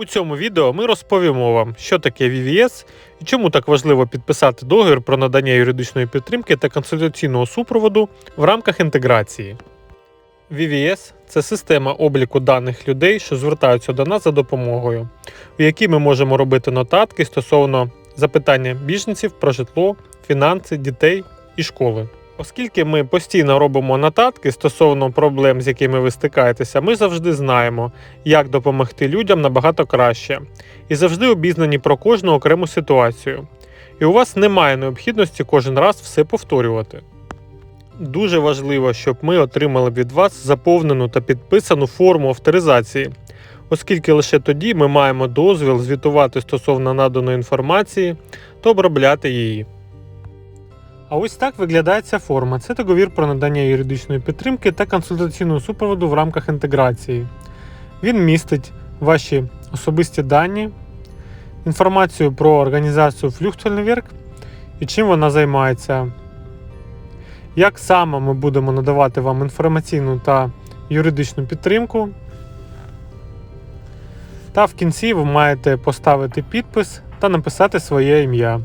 У цьому відео ми розповімо вам, що таке VVS і чому так важливо підписати договір про надання юридичної підтримки та консультаційного супроводу в рамках інтеграції. VVS – це система обліку даних людей, що звертаються до нас за допомогою, у якій ми можемо робити нотатки стосовно запитання біженців про житло, фінанси, дітей і школи. Оскільки ми постійно робимо нотатки стосовно проблем, з якими ви стикаєтеся, ми завжди знаємо, як допомогти людям набагато краще, і завжди обізнані про кожну окрему ситуацію. І у вас немає необхідності кожен раз все повторювати. Дуже важливо, щоб ми отримали від вас заповнену та підписану форму авторизації, оскільки лише тоді ми маємо дозвіл звітувати стосовно наданої інформації та обробляти її. А ось так виглядає ця форма. Це договір про надання юридичної підтримки та консультаційного супроводу в рамках інтеграції. Він містить ваші особисті дані, інформацію про організацію Flüchtelwerk і чим вона займається, як саме ми будемо надавати вам інформаційну та юридичну підтримку. Та в кінці ви маєте поставити підпис та написати своє ім'я.